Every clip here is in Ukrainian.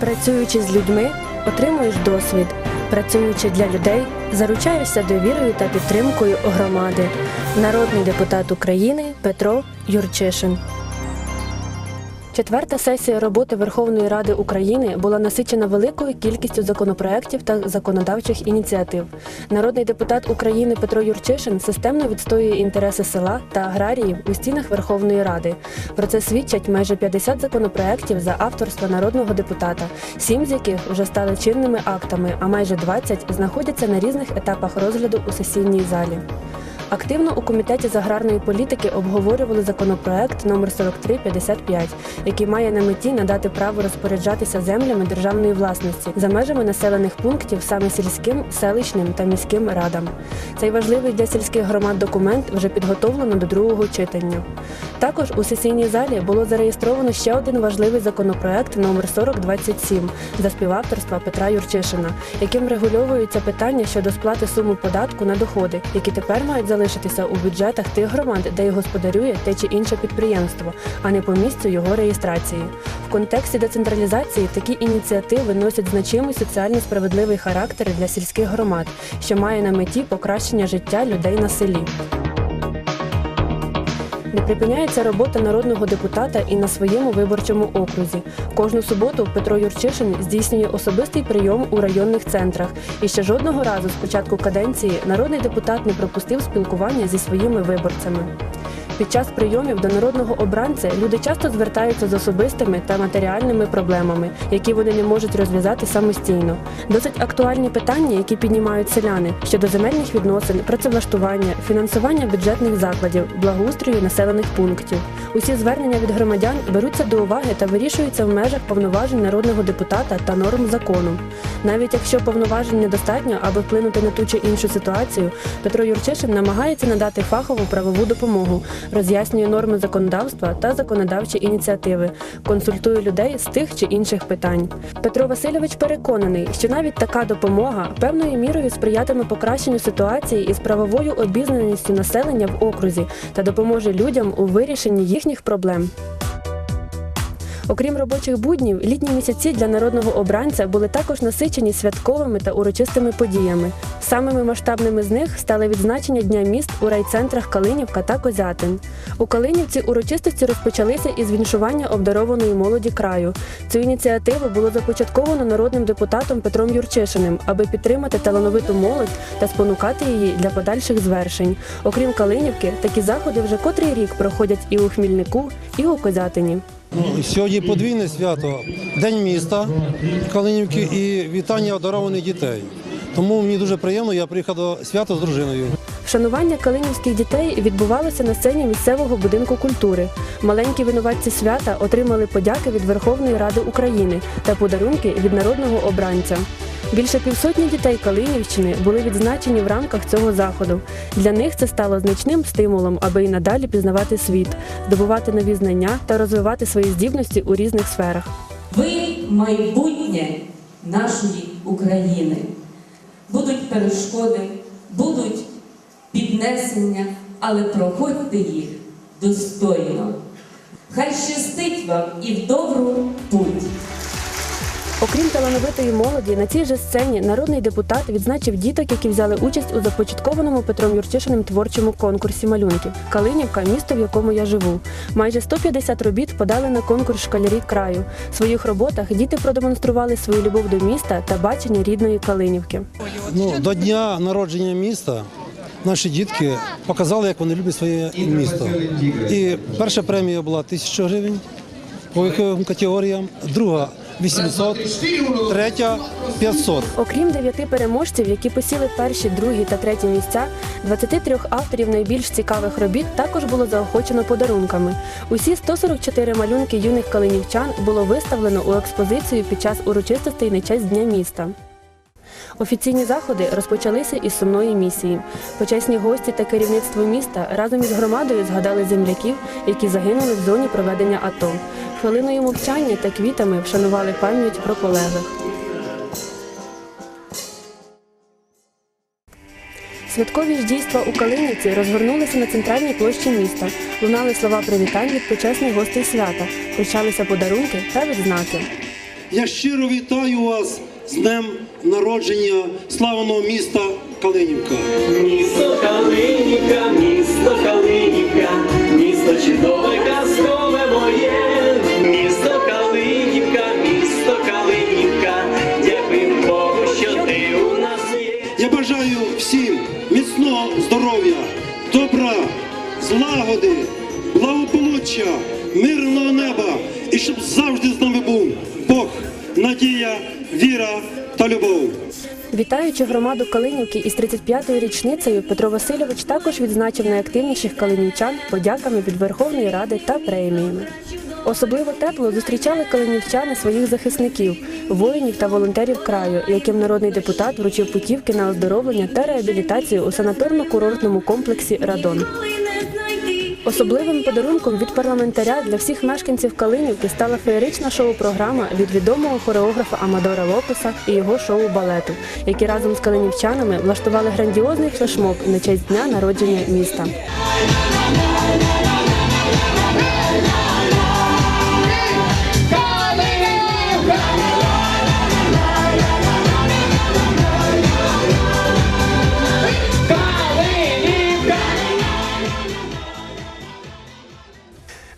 Працюючи з людьми, отримуєш досвід. Працюючи для людей, заручаєшся довірою та підтримкою громади. Народний депутат України Петро Юрчишин. Четверта сесія роботи Верховної Ради України була насичена великою кількістю законопроєктів та законодавчих ініціатив. Народний депутат України Петро Юрчишин системно відстоює інтереси села та аграріїв у стінах Верховної Ради. Про це свідчать майже 50 законопроєктів за авторства народного депутата, сім з яких вже стали чинними актами, а майже 20 знаходяться на різних етапах розгляду у сесійній залі. Активно у комітеті з аграрної політики обговорювали законопроект номер 4355, який має на меті надати право розпоряджатися землями державної власності за межами населених пунктів саме сільським, селищним та міським радам. Цей важливий для сільських громад документ вже підготовлено до другого читання. Також у сесійній залі було зареєстровано ще один важливий законопроект номер 4027 за співавторства Петра Юрчишина, яким врегульовуються питання щодо сплати суми податку на доходи, які тепер мають залишитися у бюджетах тих громад, де й господарює те чи інше підприємство, а не по місцю його реєстрації. В контексті децентралізації такі ініціативи носять значимий соціально справедливий характер для сільських громад, що має на меті покращення життя людей на селі. Не припиняється робота народного депутата і на своєму виборчому окрузі. Кожну суботу Петро Юрчишин здійснює особистий прийом у районних центрах. І ще жодного разу з початку каденції народний депутат не пропустив спілкування зі своїми виборцями. Під час прийомів до народного обранця люди часто звертаються з особистими та матеріальними проблемами, які вони не можуть розв'язати самостійно. Досить актуальні питання, які піднімають селяни щодо земельних відносин, працевлаштування, фінансування бюджетних закладів, благоустрою населених пунктів. Усі звернення від громадян беруться до уваги та вирішуються в межах повноважень народного депутата та норм закону. Навіть якщо повноважень недостатньо, аби вплинути на ту чи іншу ситуацію, Петро Юрчишин намагається надати фахову правову допомогу, роз'яснює норми законодавства та законодавчі ініціативи, консультує людей з тих чи інших питань. Петро Васильович переконаний, що навіть така допомога певною мірою сприятиме покращенню ситуації із правовою обізнаністю населення в окрузі та допоможе людям у вирішенні їхніх проблем. Окрім робочих буднів, літні місяці для народного обранця були також насичені святковими та урочистими подіями. Самими масштабними з них стали відзначення Дня міст у райцентрах Калинівка та Козятин. У Калинівці урочистості розпочалися із віншування обдарованої молоді краю. Цю ініціативу було започатковано народним депутатом Петром Юрчишиним, аби підтримати талановиту молодь та спонукати її для подальших звершень. Окрім Калинівки, такі заходи вже котрий рік проходять і у Хмільнику, і у Козятині. Ну, Сьогодні подвійне свято, День міста Калинівки і вітання одарованих дітей. Тому мені дуже приємно, я приїхав до свята з дружиною. Вшанування калинівських дітей відбувалося на сцені місцевого будинку культури. Маленькі винуватці свята отримали подяки від Верховної Ради України та подарунки від народного обранця. Більше півсотні дітей Калинівщини були відзначені в рамках цього заходу. Для них це стало значним стимулом, аби і надалі пізнавати світ, здобувати нові знання та розвивати свої здібності у різних сферах. Ви майбутнє нашої України. Будуть перешкоди, будуть піднесення, але проходьте їх достойно. Хай щастить вам і в добру путь. Окрім талановитої молоді, на цій же сцені народний депутат відзначив діток, які взяли участь у започаткованому Петром Юрчишиним творчому конкурсі малюнків Калинівка місто, в якому я живу. Майже 150 робіт подали на конкурс школярі краю. В своїх роботах діти продемонстрували свою любов до міста та бачення рідної Калинівки. Ну, до дня народження міста наші дітки показали, як вони люблять своє місто. І перша премія була 1000 гривень по віковим категоріям, друга 800, третя 500. Окрім дев'яти переможців, які посіли перші, другі та треті місця, 23 авторів найбільш цікавих робіт також було заохочено подарунками. Усі 144 малюнки юних калинівчан було виставлено у експозицію під час урочистостей на честь Дня міста. Офіційні заходи розпочалися із сумної місії. Почесні гості та керівництво міста разом із громадою згадали земляків, які загинули в зоні проведення АТО. Хвилиною мовчання та квітами вшанували пам'ять про полеглих. Святкові ж дійства у Калинівці розгорнулися на центральній площі міста. Лунали слова привітань від почесних гостей свята, вручалися подарунки та відзнаки. Я щиро вітаю вас з днем народження славного міста Калинівка. Місто Калинівка, місто Калинівка, місто чудове, казкове благополуччя, мирного неба і щоб завжди з нами був Бог, надія, віра та любов. Вітаючи громаду Калинівки із 35-ю річницею, Петро Васильович також відзначив найактивніших калинівчан подяками від Верховної Ради та преміями. Особливо тепло зустрічали калинівчани своїх захисників, воїнів та волонтерів краю, яким народний депутат вручив путівки на оздоровлення та реабілітацію у санаторно-курортному комплексі Радон. Особливим подарунком від парламентаря для всіх мешканців Калинівки стала феєрична шоу-програма від відомого хореографа Амадора Лопеса і його шоу балету, які разом з калинівчанами влаштували грандіозний флешмоб на честь дня народження міста.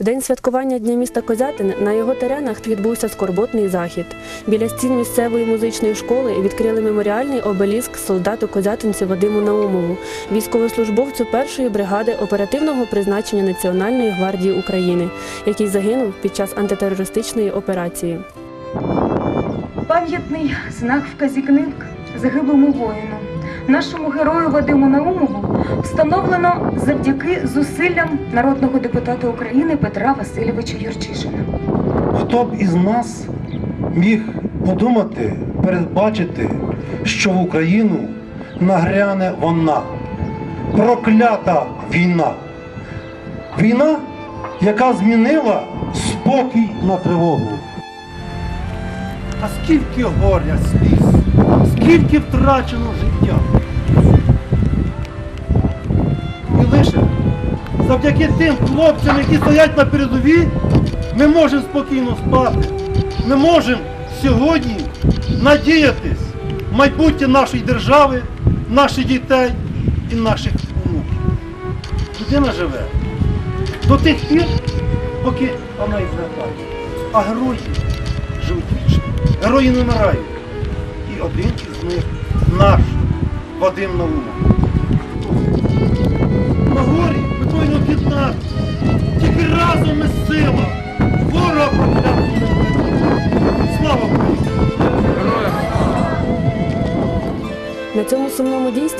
В день святкування Дня міста Козятин на його теренах відбувся скорботний захід. Біля стін місцевої музичної школи відкрили меморіальний обеліск солдату козятинцю Вадиму Наумову, військовослужбовцю першої бригади оперативного призначення Національної гвардії України, який загинув під час антитерористичної операції. Пам'ятний знак вказівник загиблому воїну. Нашому герою Вадиму Наумову встановлено завдяки зусиллям народного депутата України Петра Васильовича Юрчишина. Хто б із нас міг подумати, передбачити, що в Україну нагряне вона, проклята війна. Війна, яка змінила спокій на тривогу. А скільки горя, сліз, скільки втрачено життя. Завдяки тим хлопцям, які стоять на передовій, ми можемо спокійно спати. Ми можемо сьогодні надіятись в майбутнє нашої держави, наших дітей і наших онуків. Людина живе до тих пір, поки вона і згадає. А герої живуть вічно. Герої не вмирають. І один із них наш Вадим Наумов. На горі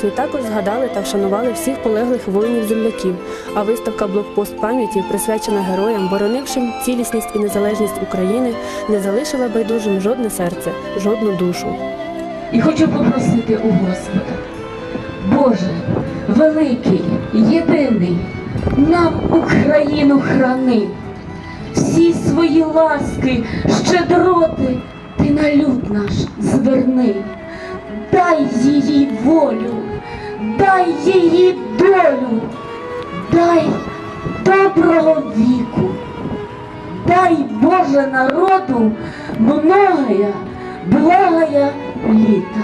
сумному також згадали та вшанували всіх полеглих воїнів-земляків. А виставка Блокпост пам'яті, присвячена героям, боронившим цілісність і незалежність України, не залишила байдужим жодне серце, жодну душу. І хочу попросити у Господа, Боже, великий, єдиний, нам Україну храни, всі свої ласки, щедроти ти на люд наш зверни, дай її волю, дай її долю, дай доброго віку. Дай Боже народу многое, благое літа.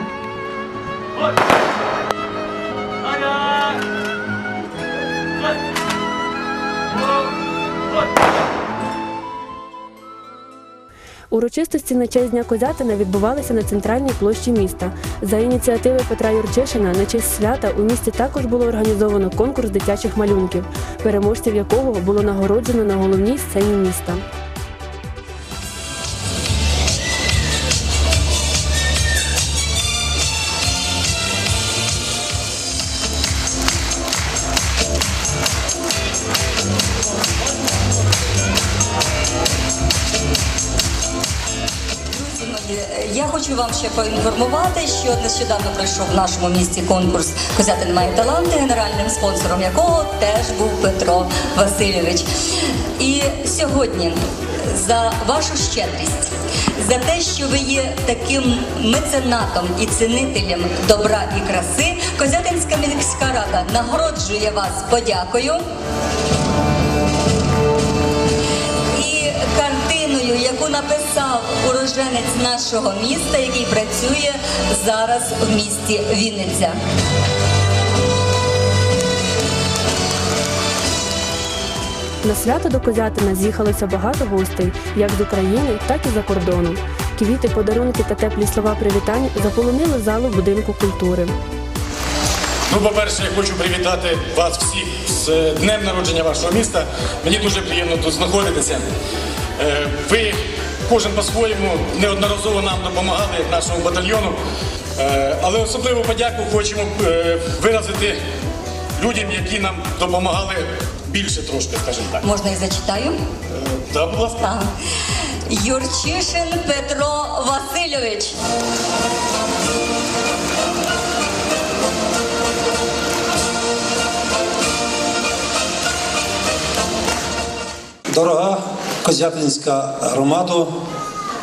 Урочистості на честь Дня Козятина відбувалися на центральній площі міста. За ініціативи Петра Юрчишина на честь свята у місті також було організовано конкурс дитячих малюнків, переможців якого було нагороджено на головній сцені міста. Поінформувати, що нещодавно пройшов в нашому місті конкурс Козятин має таланти, генеральним спонсором якого теж був Петро Васильович. І сьогодні за вашу щедрість, за те, що ви є таким меценатом і цінителем добра і краси, Козятинська міська рада нагороджує вас подякою. Написав уроженець нашого міста, який працює зараз в місті Вінниця. На свято до Козятина з'їхалося багато гостей, як з України, так і за кордону. Квіти, подарунки та теплі слова привітань заполонили залу будинку культури. Ну, по-перше, я хочу привітати вас всіх з е, днем народження вашого міста. Мені дуже приємно тут знаходитися. Е, Ви кожен по-своєму неодноразово нам допомагали нашому батальйону. Е, Але особливу подяку хочемо е, виразити людям, які нам допомагали більше трошки, скажімо так. Можна і зачитаю? Да, будь ласка. Так. Юрчишин Петро Васильович. Дорога Козятинська громада,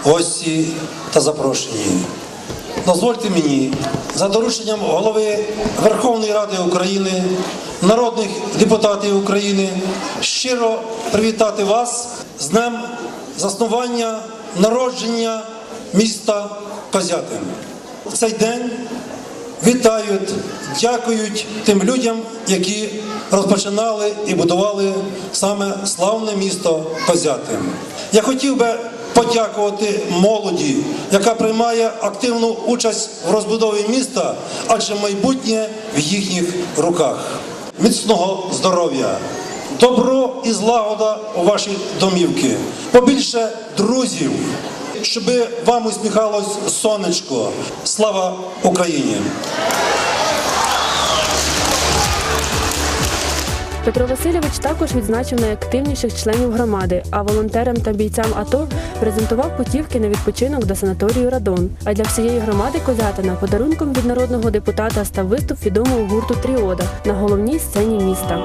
гості та запрошені. Дозвольте мені за дорученням голови Верховної Ради України, народних депутатів України щиро привітати вас з днем заснування народження міста Козятин. В цей день вітають, дякують тим людям, які розпочинали і будували саме славне місто Козятин. Я хотів би подякувати молоді, яка приймає активну участь в розбудові міста, адже майбутнє в їхніх руках. Міцного здоров'я, добро і злагода у ваші домівки, побільше друзів, щоб вам усміхалось сонечко. Слава Україні! Петро Васильович також відзначив найактивніших членів громади, а волонтерам та бійцям АТО презентував путівки на відпочинок до санаторію Радон. А для всієї громади Козятина подарунком від народного депутата став виступ відомого гурту Тріода на головній сцені міста.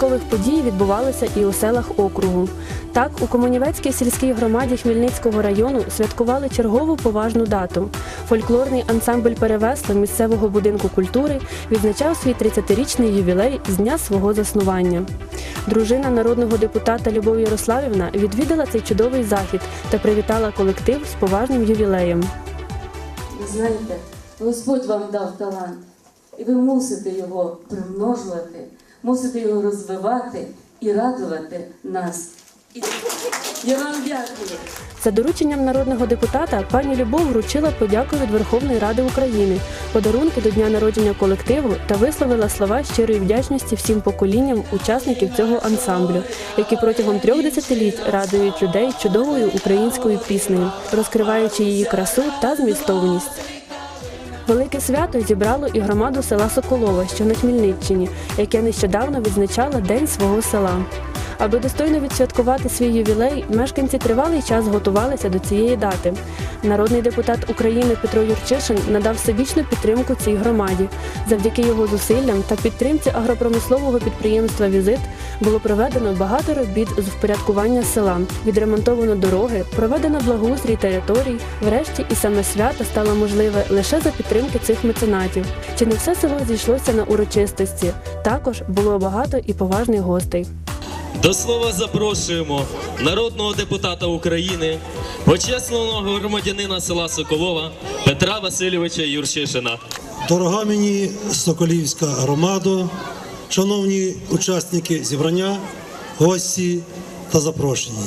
Святкових подій відбувалося і у селах округу. Так, у Комунівецькій сільській громаді Хмельницького району святкували чергову поважну дату. Фольклорний ансамбль перевесло місцевого будинку культури відзначав свій 30-річний ювілей з дня свого заснування. Дружина народного депутата Любов Ярославівна відвідала цей чудовий захід та привітала колектив з поважним ювілеєм. Ви знаєте, Господь вам дав талант, і ви мусите його примножувати, мусите його розвивати і радувати нас. Я вам дякую. За дорученням народного депутата пані Любов вручила подяку від Верховної Ради України, подарунки до дня народження колективу та висловила слова щирої вдячності всім поколінням учасників цього ансамблю, які протягом трьох десятиліть радують людей чудовою українською піснею, розкриваючи її красу та змістовність. Велике свято зібрало і громаду села Соколова, що на Хмельниччині, яке нещодавно відзначало День свого села. Аби достойно відсвяткувати свій ювілей, мешканці тривалий час готувалися до цієї дати. Народний депутат України Петро Юрчишин надав всебічну підтримку цій громаді. Завдяки його зусиллям та підтримці агропромислового підприємства Візит було проведено багато робіт з впорядкування села, відремонтовано дороги, проведено благоустрій територій. Врешті і саме свято стало можливе лише за підтримки цих меценатів. Чи не все село зійшлося на урочистості? Також було багато і поважних гостей. До слова запрошуємо народного депутата України, почесного громадянина села Соколова Петра Васильовича Юрчишина. Дорога мені Соколівська громада, шановні учасники зібрання, гості та запрошені.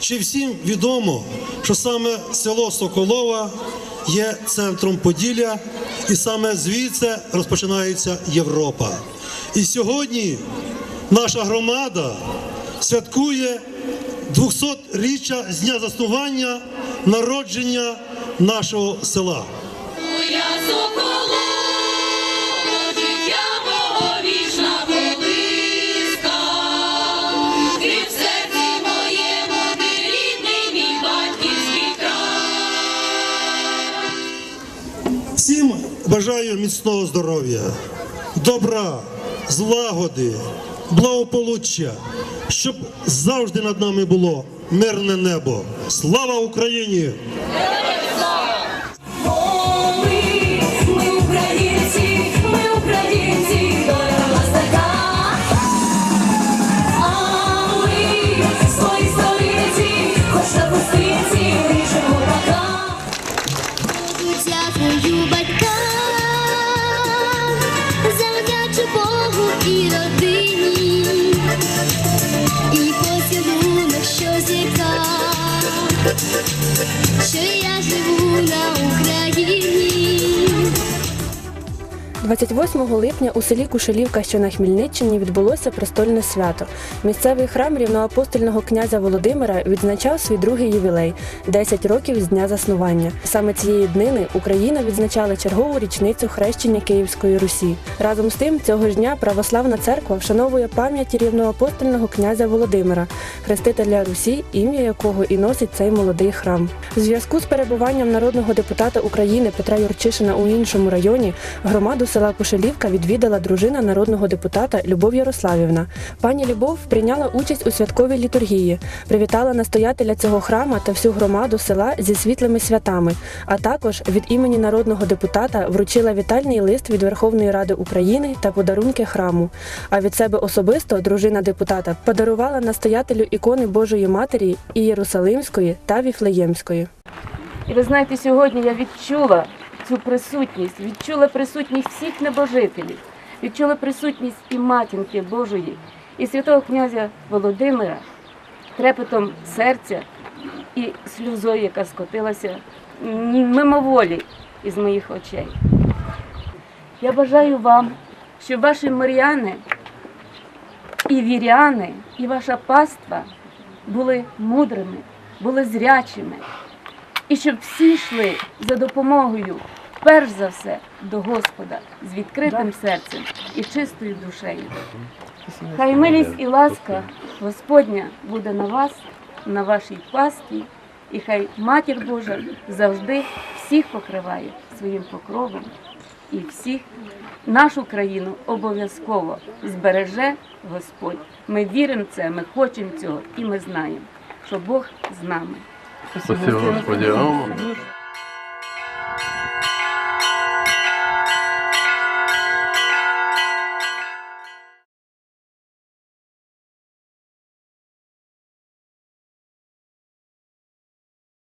Чи всім відомо, що саме село Соколова є центром Поділля, і саме звідси розпочинається Європа. І сьогодні наша громада святкує 200-річчя з дня заснування народження нашого села. Всім бажаю міцного здоров'я, добра, злагоди благополуччя, щоб завжди над нами було мирне небо. Слава Україні! Що я живу на Україні. 28 липня у селі Кушелівка, що на Хмельниччині, відбулося престольне свято. Місцевий храм рівноапостольного князя Володимира відзначав свій другий ювілей 10 років з дня заснування. Саме цієї днини Україна відзначала чергову річницю хрещення Київської Русі. Разом з тим, цього ж дня православна церква вшановує пам'яті рівноапостольного князя Володимира, хрестителя Русі, ім'я якого і носить цей молодий храм. У зв'язку з перебуванням народного депутата України Петра Юрчишина у іншому районі громаду села Кушелівка відвідала дружина народного депутата Любов Ярославівна. Пані Любов прийняла участь у святковій літургії, привітала настоятеля цього храма та всю громаду села зі світлими святами, а також від імені народного депутата вручила вітальний лист від Верховної Ради України та подарунки храму. А від себе особисто дружина депутата подарувала настоятелю ікони Божої Матері і Єрусалимської та Віфлеємської. І ви знаєте, сьогодні я відчула цю присутність, відчула присутність всіх небожителів, відчула присутність і матінки Божої, і святого князя Володимира, трепетом серця і сльозою, яка скотилася мимоволі із моїх очей. Я бажаю вам, щоб ваші миряни і віряни, і ваша паства були мудрими, були зрячими, і щоб всі йшли за допомогою, перш за все, до Господа з відкритим серцем і чистою душею. Хай милість і ласка Господня буде на вас, на вашій пасті, і хай Матір Божа завжди всіх покриває своїм покровом і всіх нашу країну обов'язково збереже Господь. Ми віримо в це, ми хочемо цього, і ми знаємо, що Бог з нами. Спасибо, Господи.